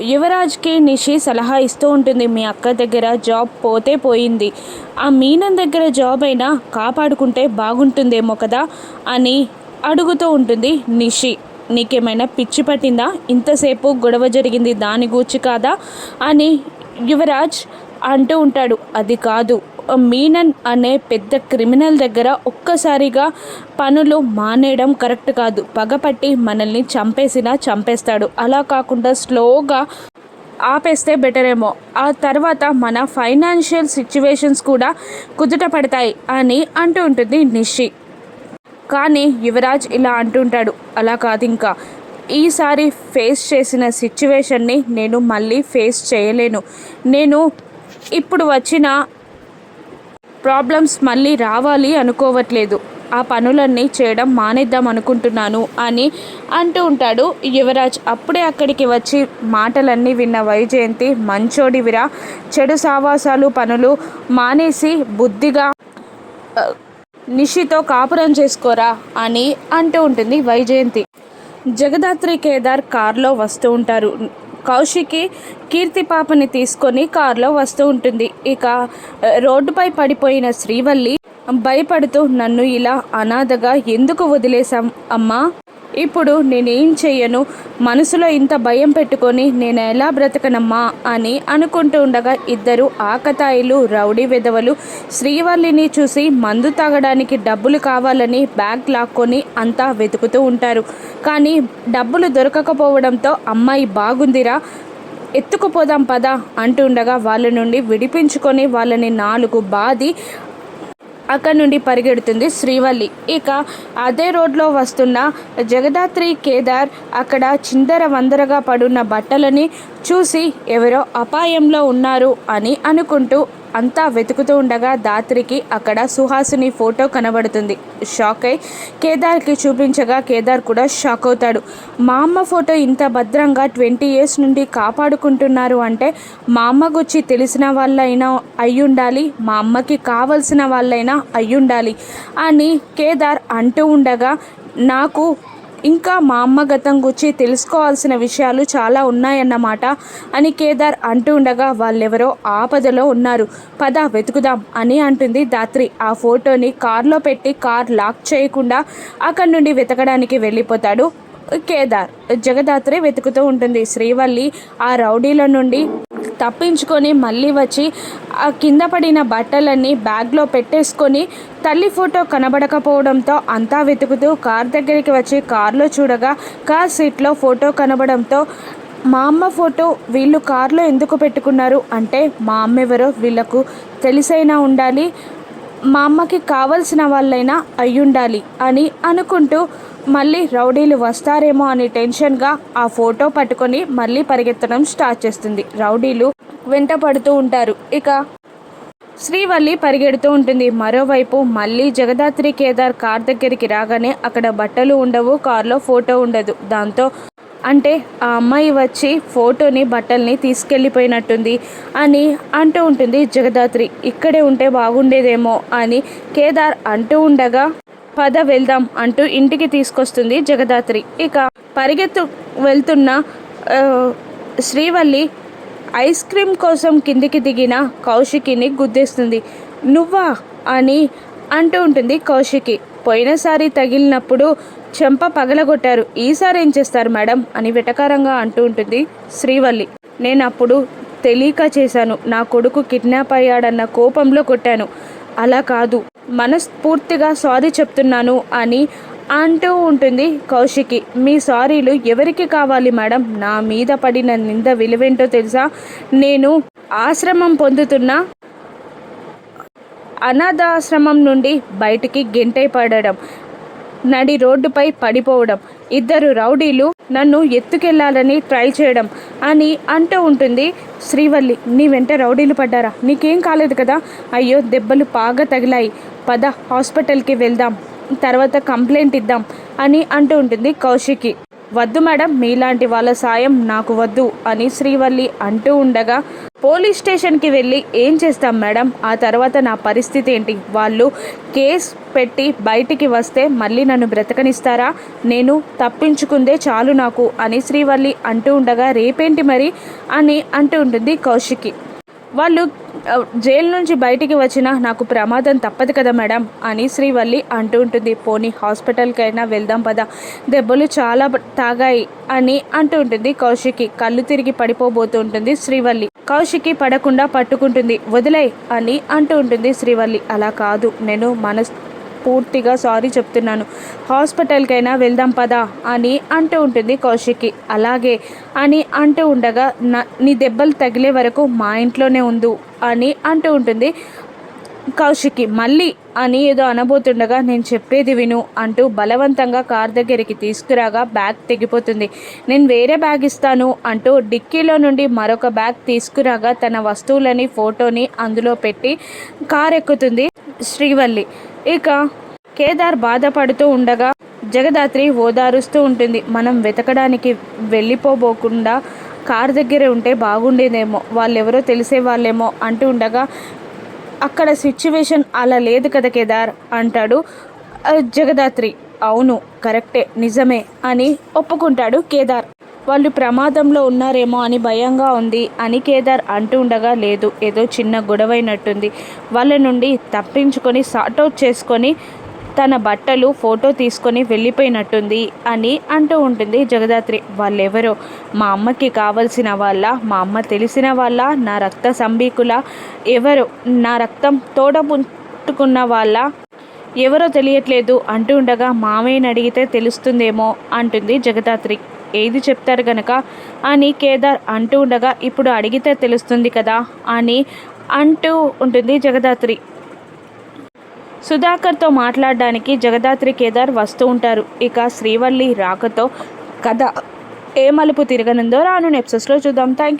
యువరాజ్కి నిషి సలహా ఇస్తూ ఉంటుంది. మీ అక్క దగ్గర జాబ్ పోతే పోయింది. ఆ మీనన్ దగ్గర జాబ్ అయినా కాపాడుకుంటే బాగుంటుందేమో కదా అని అడుగుతూ ఉంటుంది నిషి. నీకేమైనా పిచ్చి పట్టిందా? ఇంతసేపు గొడవ జరిగింది దాని గూర్చి కాదా అని యువరాజ్ అంటూ ఉంటాడు. అది కాదు. మీనన్ అనే పెద్ద క్రిమినల్ దగ్గర ఒక్కసారిగా పనులు మానేయడం కరెక్ట్ కాదు. పగపట్టి మనల్ని చంపేసినా చంపేస్తాడు. అలా కాకుండా స్లోగా ఆపేస్తే బెటర్ ఏమో ఆ తర్వాత మన ఫైనాన్షియల్ సిచ్యువేషన్స్ కూడా కుదుట పడతాయి అని అంటూ ఉంటుంది నిషి. కానీ యువరాజ్ ఇలా అంటుంటాడు అలా కాదు ఇంకా. ఈసారి ఫేస్ చేసిన సిచ్యువేషన్ని నేను మళ్ళీ ఫేస్ చేయలేను. నేను ఇప్పుడు వచ్చిన ప్రాబ్లమ్స్ మళ్ళీ రావాలి అనుకోవట్లేదు. ఆ పనులన్నీ చేయడం మానేద్దాం అనుకుంటున్నాను అని అంటూ ఉంటాడు. యువరాజ్ అప్పుడే అక్కడికి వచ్చి మాటలన్నీ విన్న వైజయంతి మంచోడివిరా చెడు సావాసాలు పనులు మానేసి బుద్ధిగా నిషితో కాపురం చేసుకోరా అని అంటూ ఉంటుంది వైజయంతి. జగదాత్రి కేదార్ కార్లో వస్తూ ఉంటారు. కౌశికి కీర్తి పాపని తీసుకొని కారులో వస్తూ ఉంటుంది. ఇక రోడ్డుపై పడిపోయిన శ్రీవల్లి భయపడుతూ నన్ను ఇలా అనాథగా ఎందుకు వదిలేశాం అమ్మా? ఇప్పుడు నేనేం చెయ్యను మనసులో ఇంత భయం పెట్టుకొని నేను ఎలా బ్రతకనమ్మా? అని అనుకుంటూ ఉండగా ఇద్దరు ఆకతాయిలు రౌడీ విధవలు శ్రీవల్లిని చూసి మందు తాగడానికి డబ్బులు కావాలని బ్యాగ్ లాక్కొని అంతా వెతుకుతూ ఉంటారు. కానీ డబ్బులు దొరకకపోవడంతో అమ్మాయి బాగుందిరా ఎత్తుకుపోదాం పదా అంటుండగా వాళ్ళ నుండి విడిపించుకొని వాళ్ళని నాలుగు బాది అక్కడి నుండి పరిగెడుతుంది శ్రీవల్లి. ఇక అదే రోడ్లో వస్తున్న జగదాత్రి కేదార్ అక్కడ చిందర వందరగా పడున్న బట్టలని చూసి ఎవరో అపాయంలో ఉన్నారు అని అనుకుంటూ అంతా వెతుకుతూ ఉండగా దాత్రికి అక్కడ సుహాసిని ఫోటో కనబడుతుంది. షాక్ అయి కేదార్కి చూపించగా కేదార్ కూడా షాక్ అవుతాడు. మా అమ్మ ఫోటో ఇంత భద్రంగా ట్వంటీ ఇయర్స్ నుండి కాపాడుకుంటున్నారు అంటే మా అమ్మ గురించి తెలిసిన వాళ్ళైనా అయ్యుండాలి మా అమ్మకి కావలసిన వాళ్ళైనా అయ్యుండాలి అని కేదార్ అంటూ ఉండగా నాకు ఇంకా మా అమ్మ గతం గురించి తెలుసుకోవాల్సిన విషయాలు చాలా ఉన్నాయన్నమాట. అని కేదార్ అంటూ ఉండగా వాళ్ళెవరో ఆపదలో ఉన్నారు. పద వెతుకుదాం అని అంటుంది దాత్రి. ఆ ఫోటోని కార్లో పెట్టి కార్ లాక్ చేయకుండా అక్కడి నుండి వెతకడానికి వెళ్ళిపోతాడు కేదార్. జగదాత్రి వెతుకుతూ ఉంటుంది. శ్రీవల్లి ఆ రౌడీల నుండి తప్పించుకొని మళ్ళీ వచ్చి ఆ కింద పడిన బట్టలన్నీ బ్యాగ్లో పెట్టేసుకొని తల్లి ఫోటో కనబడకపోవడంతో అంతా వెతుకుతూ కార్ దగ్గరికి వచ్చి కార్లో చూడగా కార్ సీట్లో ఫోటో కనబడంతో మా అమ్మ ఫోటో వీళ్ళు కార్లో ఎందుకు పెట్టుకున్నారు? అంటే మా అమ్మ ఎవరో వీళ్ళకు తెలిసైనా ఉండాలి మా అమ్మకి కావలసిన వాళ్ళైనా అయ్యుండాలి అని అనుకుంటూ మళ్ళీ రౌడీలు వస్తారేమో అని టెన్షన్గా ఆ ఫోటో పట్టుకొని మళ్ళీ పరిగెత్తడం స్టార్ట్ చేస్తుంది. రౌడీలు వెంట పడుతూ ఉంటారు. ఇక శ్రీవల్లి పరిగెడుతూ ఉంటుంది. మరోవైపు మళ్ళీ జగదాత్రి కేదార్ కార్ దగ్గరికి రాగానే అక్కడ బట్టలు ఉండవు కార్లో ఫోటో ఉండదు. దాంతో అంటే ఆ అమ్మాయి వచ్చి ఫోటోని బట్టల్ని తీసుకెళ్ళిపోయినట్టుంది అని అంటూ ఉంటుంది జగదాత్రి. ఇక్కడే ఉంటే బాగుండేదేమో అని కేదార్ అంటూ ఉండగా పద వెళ్దాం అంటూ ఇంటికి తీసుకొస్తుంది జగదాత్రి. ఇక పరిగెత్తు వెళ్తున్న శ్రీవల్లి ఐస్ క్రీమ్ కోసం కిందికి దిగిన కౌశికిని గుద్దేస్తుంది. నువ్వా అని అంటూ ఉంటుంది కౌశికి. పోయినసారి తగిలినప్పుడు చెంప పగలగొట్టారు. ఈసారి ఏం చేస్తారు మేడం అని వెటకారంగా అంటూ ఉంటుంది శ్రీవల్లి. నేను అప్పుడు తెలియక చేశాను. నా కొడుకు కిడ్నాప్ అయ్యాడన్న కోపంలో కొట్టాను. అలా కాదు. మనస్ఫూర్తిగా సారీ చెప్తున్నాను అని అంటూ ఉంటుంది కౌశికి. మీ సారీలు ఎవరికి కావాలి మేడం? నా మీద పడిన నింద విలువేంటో తెలుసా? నేను ఆశ్రమం పొందుతున్న అనాథాశ్రమం నుండి బయటికి గెంటై పడడం. నడి రోడ్డుపై పడిపోవడం. ఇద్దరు రౌడీలు నన్ను ఎత్తుకెళ్ళాలని ట్రై చేయడం అని అంటూ ఉంటుంది శ్రీవల్లి. నీ వెంట రౌడీలు పడ్డారా? నీకేం కాలేదు కదా? అయ్యో దెబ్బలు బాగా తగిలాయి. పద హాస్పిటల్కి వెళ్దాం. తర్వాత కంప్లైంట్ ఇద్దాం అని అంటూ ఉంటుంది కౌశికి. వద్దు మేడం మీలాంటి వాళ్ళ సాయం నాకు వద్దు అని శ్రీవల్లి అంటూ ఉండగా పోలీస్ స్టేషన్కి వెళ్ళి ఏం చేస్తాం మేడం? ఆ తర్వాత నా పరిస్థితి ఏంటి? వాళ్ళు కేస్ పెట్టి బయటికి వస్తే మళ్ళీ నన్ను బ్రతకనిస్తారా? నేను తప్పించుకుందే చాలు నాకు అని శ్రీవల్లి అంటూ ఉండగా రేపేంటి మరి? అని అంటూ ఉంటుంది కౌశికి. వాళ్ళు జైలు నుంచి బయటికి వచ్చినా నాకు ప్రమాదం తప్పదు కదా మేడం అని శ్రీవల్లి అంటూ ఉంటుంది. పోనీ హాస్పిటల్కైనా వెళ్దాం పదా. దెబ్బలు చాలా తాగాయి అని అంటూ ఉంటుంది కౌశికి. కళ్ళు తిరిగి పడిపోబోతూ ఉంటుంది శ్రీవల్లి. కౌశికి పడకుండా పట్టుకుంటుంది. వదిలే అని అంటూ ఉంటుంది శ్రీవల్లి. అలా కాదు. నేను మనస్ పూర్తిగా సారీ చెప్తున్నాను. హాస్పిటల్కైనా వెళ్దాం పదా అని అంటూ ఉంటుంది కౌశికి అలాగే అని అంటూ ఉండగా నా నీ దెబ్బలు తగిలే వరకు మా ఇంట్లోనే ఉండు అని అంటూ ఉంటుంది కౌశిక్కి. మళ్ళీ అని ఏదో అనబోతుండగా నేను చెప్పేది విను అంటూ బలవంతంగా కార్ దగ్గరికి తీసుకురాగా బ్యాగ్ తెగిపోతుంది. నేను వేరే బ్యాగ్ ఇస్తాను అంటూ డిక్కీలో నుండి మరొక బ్యాగ్ తీసుకురాగా తన వస్తువులని ఫోటోని అందులో పెట్టి కార్ ఎక్కుతుంది శ్రీవల్లి. ఇక కేదార్ బాధపడుతూ ఉండగా జగదాత్రి ఓదారుస్తూ ఉంటుంది. మనం వెతకడానికి వెళ్ళిపోబోకుండా కార్ దగ్గరే ఉంటే బాగుండేదేమో వాళ్ళెవరో తెలిసే వాళ్ళేమో అంటూ ఉండగా అక్కడ సిచ్యువేషన్ అలా లేదు కదా కేదార్ అంటాడు జగదాత్రి. అవును కరెక్టే నిజమే అని ఒప్పుకుంటాడు కేదార్. వాళ్ళు ప్రమాదంలో ఉన్నారేమో అని భయంగా ఉంది. అని కేదార్ అంటూ ఉండగా లేదు ఏదో చిన్న గొడవైనట్టుంది. వాళ్ళ నుండి తప్పించుకొని సార్ట్అవుట్ చేసుకొని తన బట్టలు ఫోటో తీసుకొని వెళ్ళిపోయినట్టుంది అని అంటూ ఉంటుంది జగదాత్రి. వాళ్ళెవరో? మా అమ్మకి కావలసిన వాళ్ళ మా అమ్మ తెలిసిన వాళ్ళ నా రక్త సంబీకుల ఎవరు? నా రక్తం తోడపుట్టుకున్న వాళ్ళ ఎవరో తెలియట్లేదు అంటూ ఉండగా మామయ్యని అడిగితే తెలుస్తుందేమో అంటుంది జగదాత్రి. ఏది చెప్తారు గనక? అని కేదార్ అంటూ ఉండగా ఇప్పుడు అడిగితే తెలుస్తుంది కదా అని అంటూ ఉంటుంది జగదాత్రి. సుధాకర్తో మాట్లాడడానికి జగదాత్రి కేదార్ వస్తూ ఉంటారు. ఇక శ్రీవల్లి రాకతో కథ ఏ మలుపు తిరగనుందో రాను నెప్సెస్లో చూద్దాం. Thank you